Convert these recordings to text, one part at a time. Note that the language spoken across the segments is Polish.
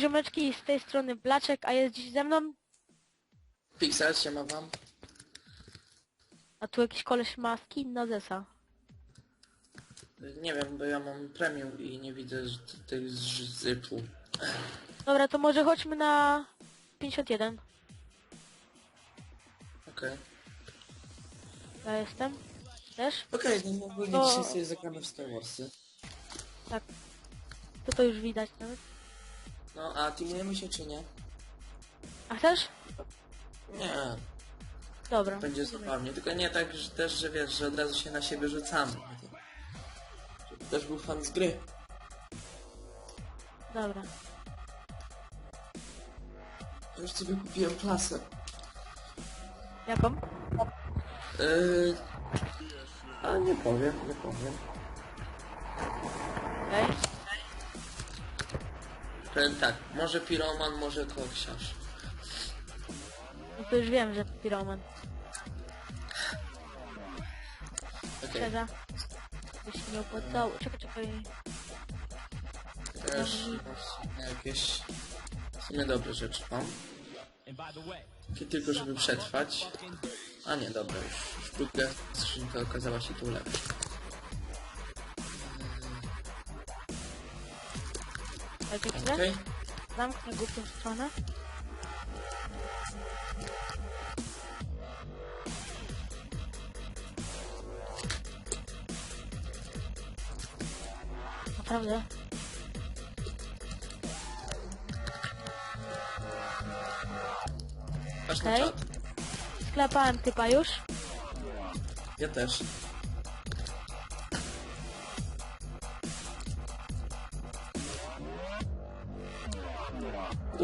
Siemaneczko ziomeczki, z tej strony Blaczek, a jest dziś ze mną, Pixel się ma wam. a tu jakiś koleś ma skin na Zesa. Nie wiem, bo ja mam premium i nie widzę tych z- zypu. Dobra, to może chodźmy na 51. Okej. Ja jestem. Też? Okej, no ogólnie To- dzisiaj sobie zagramy w Star Warsy. Tak. To to już widać nawet. No, a teamujemy się czy nie? A chcesz? Nie, Dobra. będzie zabawnie. Tylko nie tak że też, że wiesz, że od razu się na siebie rzucamy. Żeby też był fan z gry. Dobra. Już sobie kupiłem klasę. Jaką? Yy... A nie powiem, nie powiem. Okej. Powiem tak, może piroman, może koksiarz. No to już wiem, że Piroman. Okej, Czeka. By się nie opłacało. Czekaj, czekaj. też w sumie jakieś... W sumie dobre rzeczy mam. Tylko, żeby przetrwać. A nie, dobra, już, druga skrzynka okazała się tu lepsza. Czekaj chwilę. Okej, Zamknę głupią stronę. Naprawdę? Okej. czat. Sklepałem typa już. Ja też.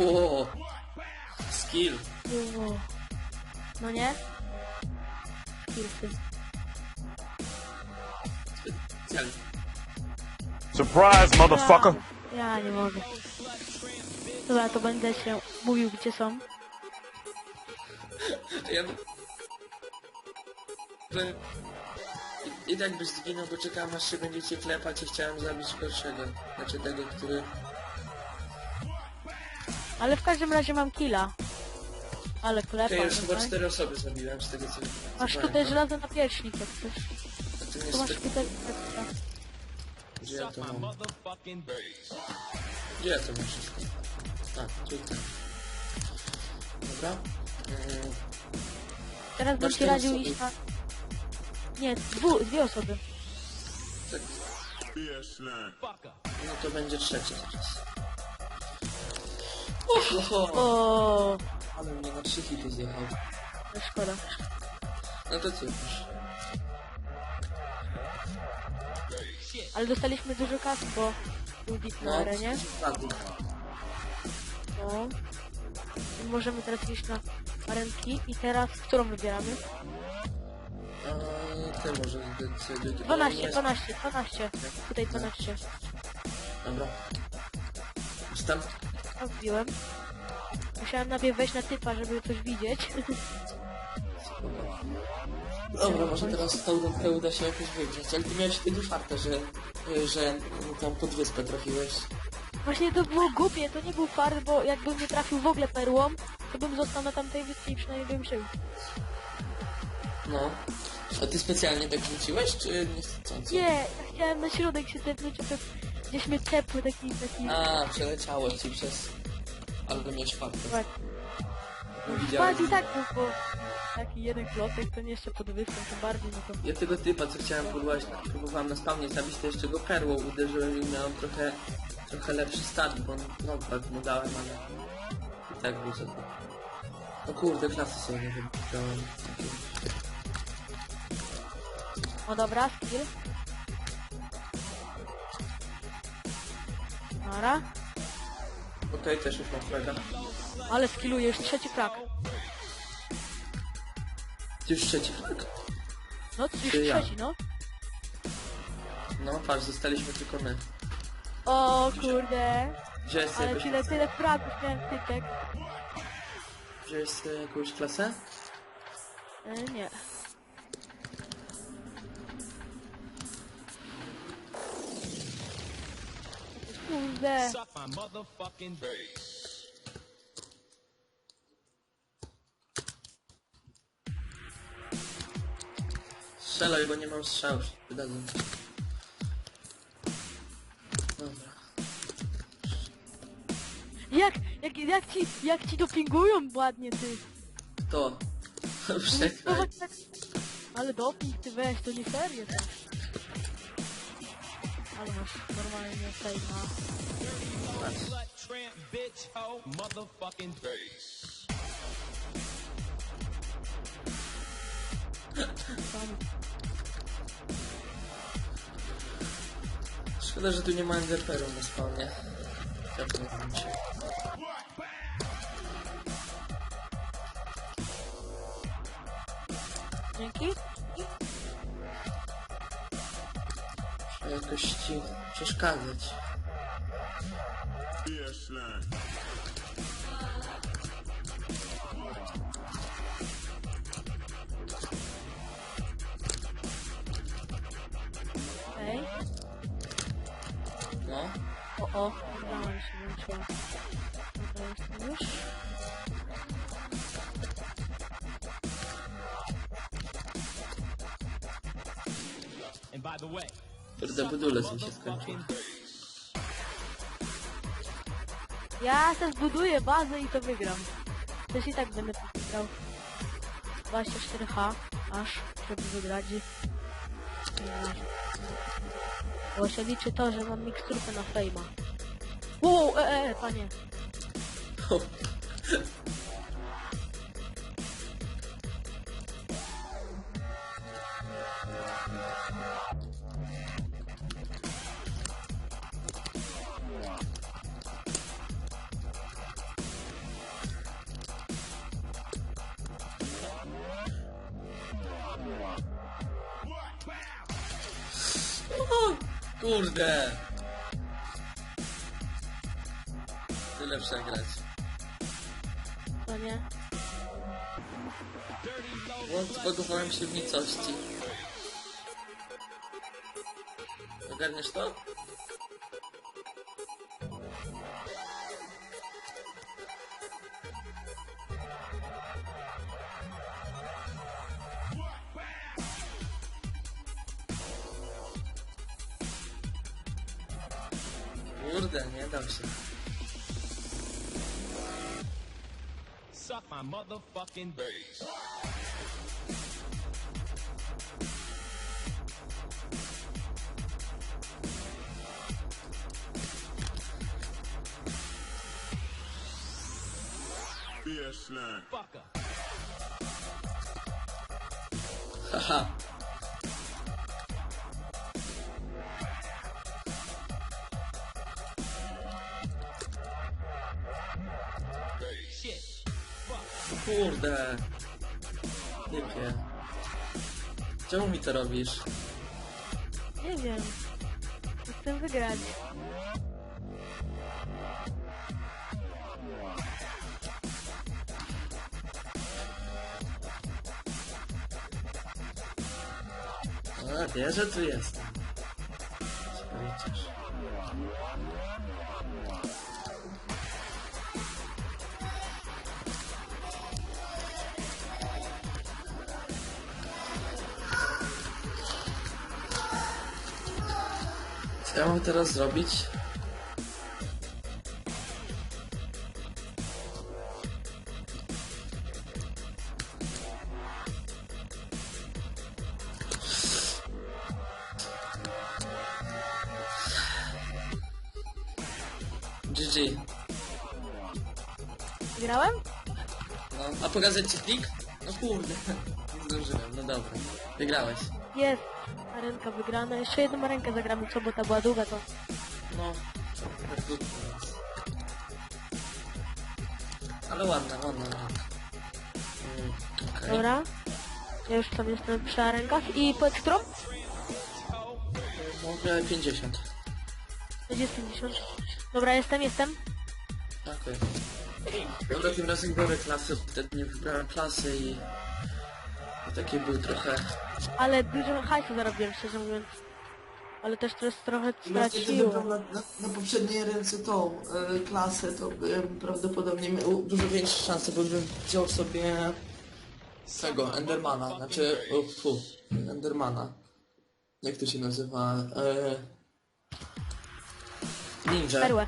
Ło! Skill. Uuu. No nie? Skillsy. Specjalnie. Surprise, motherfucker! Ja nie mogę. Dobra, to będę się mówił gdzie są. Ja... I, I tak byś zginął, bo czekałem aż się będziecie klepać i chciałem zabić gorszego. Znaczy tego, który... Ale w każdym razie mam killa. Ale Ja klepa. już chyba tutaj. cztery osoby zabiłem z tego co... Masz co tutaj żelazo na pierśnik, jak chcesz. Tu masz niestety... tutaj... Gdzie ja to mam? Gdzie ja to mam wszystko? A, tutaj. Dobra. Mm, Teraz bym ci radził osoby. iść na... Nie, dwu, dwie osoby. tak. No to będzie trzecie zaraz. Oho, O, ale mnie na trzy hity zjechał. szkoda. No to cóż. Ale dostaliśmy dużo kasy, bo był bit na No, arenie. No. I możemy teraz iść na arenki. I teraz, którą wybieramy? A ty może zdecyduj. 12, Nie, 12, 12. Tutaj 12. Dobra. Już tam? A, wbiłem. Musiałem najpierw wejść na typa, żeby coś widzieć. Dobra, może teraz tą rundkę uda się jakoś wygrać. Ale ty miałeś tego farta, że, że tam pod wyspę trafiłeś. Właśnie to było głupie, to nie był fart, bo jakbym nie trafił w ogóle perłą, to bym został na tamtej wyspie i przynajmniej bym żył. No. A ty specjalnie tak rzuciłeś, czy nie chcąco? Nie, ja chciałem na środek się tepnąć, a mnie tepły taki, taki... A, przeleciało ci przez... Albo miałeś farta. Tak. No, widziałem. i tak był, bo taki jeden klocek, to nie jeszcze pod wyspą, to bardziej, no to... Ja tego typa, co chciałem próbować, próbowałem na spawnie zabić, to jeszcze go perłą uderzyłem i miałem trochę, trochę lepszy start, bo no tak mu dałem, ale i tak był sobie. No kurde, klasy sobie nie wybrałem. No dobra, skill. Nara. Okej, też już mam fraga. Ale skilluje już trzeci frak. Ty już trzeci flag? No, już Ty ja. trzeci, no. No patrz, zostaliśmy tylko my. O kurde. Wziąłeś sobie, Ale jakąś tyle, tyle fragów miałem typek. Wziąłeś sobie jakąś klasę? E, nie. Kurde. Strzelaj, bo nie mam strzałów. Wydadzą. Dobra. Jak, jak, jak ci, jak ci dopingują ładnie, ty. To. Tak- Ale doping, ty weź, to nie serio też. Ale masz normalnie fejma. Szkoda, że tu nie ma enderperu na spawnie. Czy... Dzięki. Ci przeszkadzać. Okej. No. O, o. Dobra, już się włączyła. Dobra, jestem już. And by the way, Kurde, budulec mi się skończył. motherfucking Ja se zbuduję bazę i to wygram. Też i tak będę wygrał. 24H aż, żeby wygrać. Bo się liczy to, że mam miksturkę na fejma. Wow, e, e, panie. kurde! Tyle przegrać. To nie. Zbagowałem się w nicości. Ogarniesz to? Kurde, nie dam się. suck my motherfucking face. Fucker. Haha. Kurde. Typie. Czemu mi to robisz? Nie wiem. Chcę wygrać. A, wie, że tu jestem. Co ja mam teraz zrobić? GG. Wygrałem? No, a pokazać ci plik? No kurde. Nie zdążyłem, no dobra. Wygrałeś. Jest. Arenka wygrana. Jeszcze jedną rękę zagramy, co, bo ta była długa, to... No, tak. Ale ładna, ładna. ładna. Mm, okej. Dobra. Ja już tam jestem przy arenkach. I powiedz którą? Mogę 50. Będzie 50. Dobra, jestem, jestem. Tak, jest. Dobra, tym razem biorę klasy, wtedy nie wybrałem klasy i... I taki był trochę... Ale dużo hajsu zarobiłem, szczerze mówiąc. Ale też teraz trochę I właśnie straciło. na, na, na poprzedniej ręce tą e, klasę, to bym prawdopodobnie miał dużo większe szanse, bo bym wziął sobie tego, Endermana, znaczy, o, fu, Endermana. Jak to się nazywa? E, ninja. Perłę.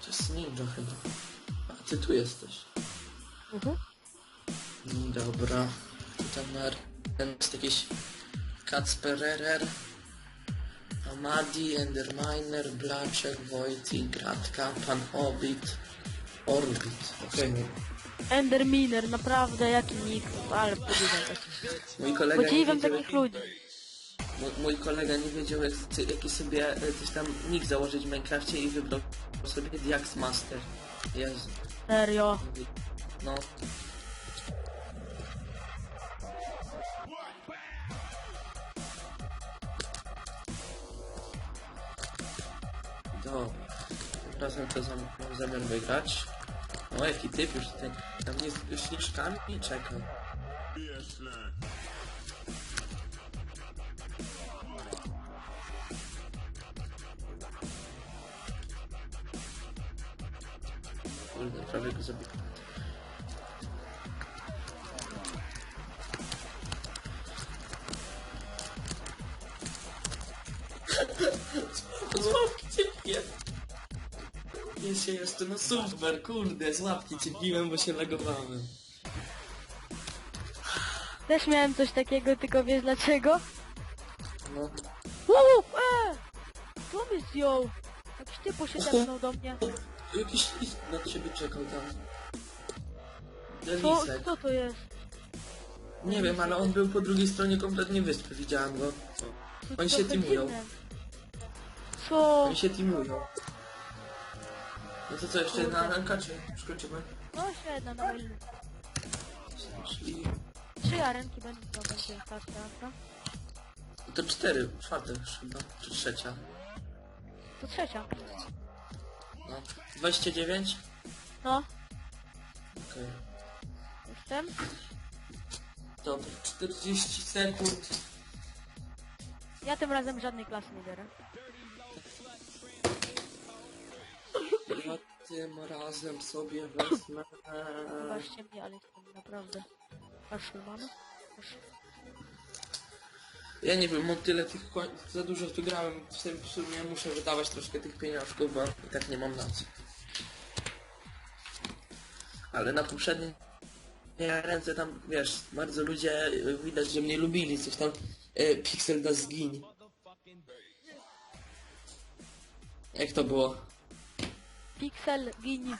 To jest ninja chyba. A ty tu jesteś. Mhm. Dobra. Tutaj ma ten jest jakiś Kacpererer, Amadi, Enderminer, Blaczek, Wojti, Gratka, Pan Hobbit, Orbit. Okej, okay. Enderminer, naprawdę jaki nick, ale podziwiam mój kolega nie Podziwiam wiedział, takich ludzi. mój, mój kolega nie wiedział jak, jaki sobie e, coś tam nick założyć w Minecrafcie i wybrał sobie Diax Master. Jezu. Serio. No. Dobra. Tym razem to zam mam zamiar wygrać. O, jaki typ już tutaj. Tam nie z śnieżkami i czekam. BS slang. Kurde, prawie go zabiłem. Z łapki cię Nie się jeszcze, no super, kurde, z łapki cię bo się lagowałem. Też miałem coś takiego, tylko wiesz dlaczego? No, Uuu, e! Kto mnie zdjął? Jakiś się tepnął do mnie. jakiś list na ciebie czekał tam. Co, Delisek. kto to jest? Nie wiem, ale on był po drugiej stronie kompletnie wyspy, widziałem go. Oni się trochę teamują. dziwne. Co? Oni się teamują. No to co, jeszcze na ranka, czy skończymy? No średnio, no ile? Czyli... Trzy arenki będą, to będzie karta, no. To cztery, czwarte już chyba, czy trzecia. To trzecia. No. 29? No, Okej. jestem. Dobra, 40 sekund. Ja tym razem żadnej klasy nie biorę. Ja tym razem sobie wezmę... Zobaczcie mnie, ale jestem naprawdę. Aż mamy? Aż... Ja nie wiem, mam tyle tych koń... Za dużo tu grałem, w w sumie muszę wydawać troszkę tych pieniążków, bo i tak nie mam na co. Ale na poprzedniej ręce tam, wiesz, bardzo ludzie widać, że mnie lubili, coś tam y, Pixel da zgiń. Jak to było? Pixel, gin.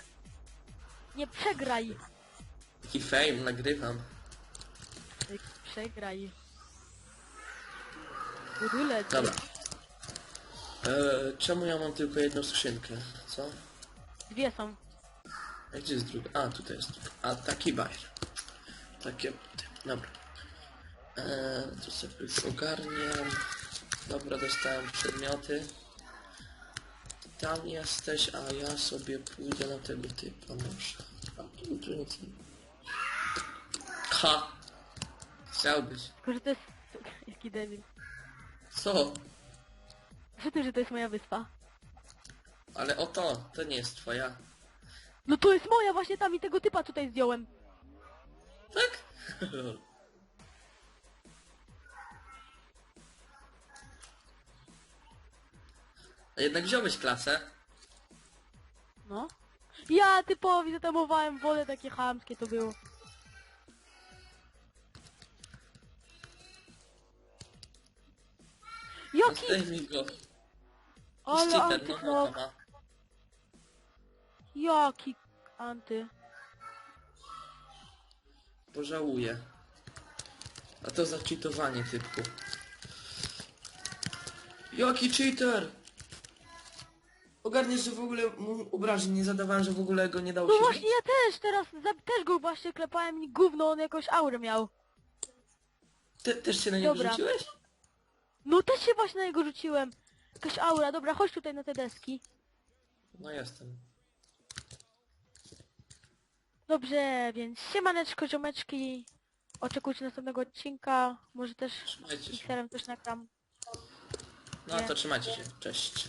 Nie przegraj. Taki fame, nagrywam. Przegraj. Ty. Dobra. E, czemu ja mam tylko jedną skrzynkę? Co? Dwie są. A gdzie jest druga? A, tutaj jest druga. A, taki bajer. Takie... Dobra. E, tu sobie ogarniam. Dobra, dostałem przedmioty. Tam jesteś, a ja sobie pójdę na tego typa może. A tu, tu nic nie... Ha! Chciałbyś. Tylko, że to jest... Jaki debil. Co? Co ty, że to jest moja wyspa? Ale oto, to nie jest twoja. No to jest moja, właśnie tam i tego typa tutaj zdjąłem. Tak? A jednak wziąłeś klasę. No. Ja typowi zatamowałem wodę, takie chamskie to było. Jaki? Zdejmij go. Ale Cheater, no antyknok. no, ma. Jaki anty? Pożałuję. A to za cheatowanie typku. Jaki cheater! Ogarniesz, że w ogóle mu obrażeń nie zadawałem, że w ogóle go nie dało No się właśnie, ja też teraz, za, też go właśnie klepałem i gówno, on jakąś aurę miał. Ty też się na niego Dobra. rzuciłeś? No też się właśnie na niego rzuciłem. Jakaś aura, dobra, chodź tutaj na te deski. No jestem. Dobrze, więc siemaneczko, ziomeczki. Oczekujcie następnego odcinka. Może też Trzymajcie się. Też nagram. No Nie. to trzymajcie się. Cześć.